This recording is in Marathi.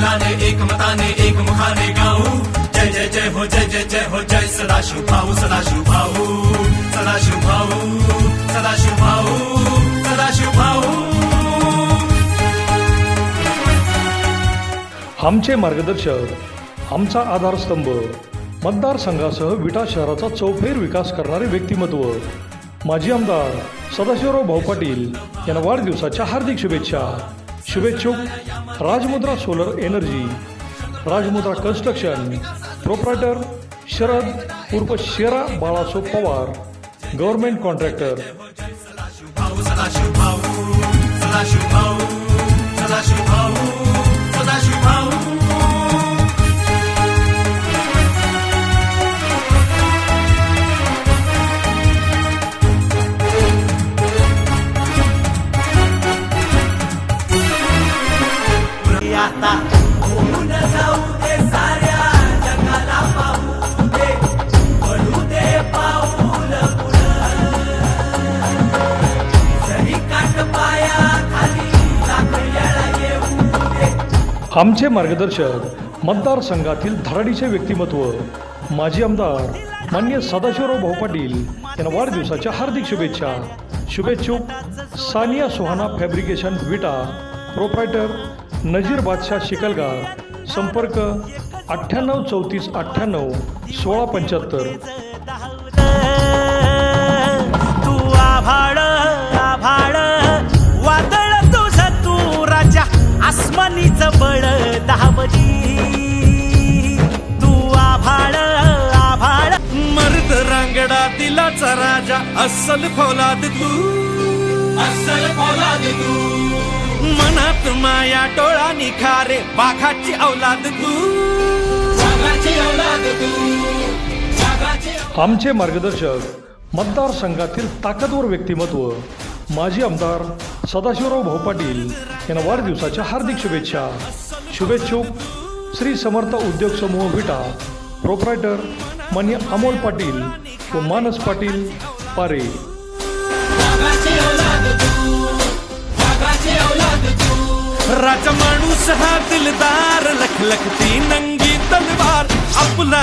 दिलाने एक मताने एक मुखाने गाऊ। जय जय जय हो जय जय जय हो जय सदाशिव भाऊ सदाशिव भाऊ सदाशिव भाऊ सदाशिव भाऊ सदाशिव भाऊ। आमचे मार्गदर्शक आमचा आधारस्तंभ मतदारसंघासह विटा शहराचा चौफेर विकास करणारे व्यक्तिमत्व. माजी आमदार सदाशिवराव भाऊ पाटील यांना वाढदिवसाच्या हार्दिक शुभेच्छा. शुभेच्छुक. Rajmudra solar energy. Rajmudra construction. Proprietor Sharad उर्फ शेरा बाळासो पवार. Government contractor. भाऊ सदाशिव भाऊ सदाशिव आता होऊन जाऊ दे साऱ्या जगाला पाहू दे. पडू दे पाऊल जरी काट पाया खाली येऊ दे. आमचे मार्गदर्शक मतदारसंघातील धडाडीचे व्यक्तिमत्व माजी आमदार मान्य सदाशिवराव भाऊ पाटील यांना वाढदिवसाच्या हार्दिक शुभेच्छा. शुभेच्छुक सानिया सुहाना फॅब्रिकेशन विटा प्रोप्रायटर नजीर बादशाह शिकलगार संपर्क अठ्ठ्याण्णव चौतीस अठ्ठ्याण्णव सोळा पंच्याहत्तर. तू आभाळ आभाळ वादळ तुझ तू राजा आसमानीच बळ दहावजी तू आभाळ आभाळ. मर्द रांगडा दिलाचा राजा अस्सल फौलाद तू. अस्सल फौलाद तू. मनात माया डोळा निखारे बाघाची औलाद तू. बाघाची औलाद तू. बाघाची आमचे मार्गदर्शक मतदारसंघातील ताकदवर व्यक्तिमत्व माजी आमदार सदाशिवराव भाऊ पाटील यांना वाढदिवसाच्या हार्दिक शुभेच्छा. शुभेच्छुक श्री समर्थ उद्योग समूह विटा प्रोप्रायटर मान्य अमोल पाटील व मानस पाटील पारे. राजा माणूस हा दिलदार लख लखती नंगी तलवार. आपला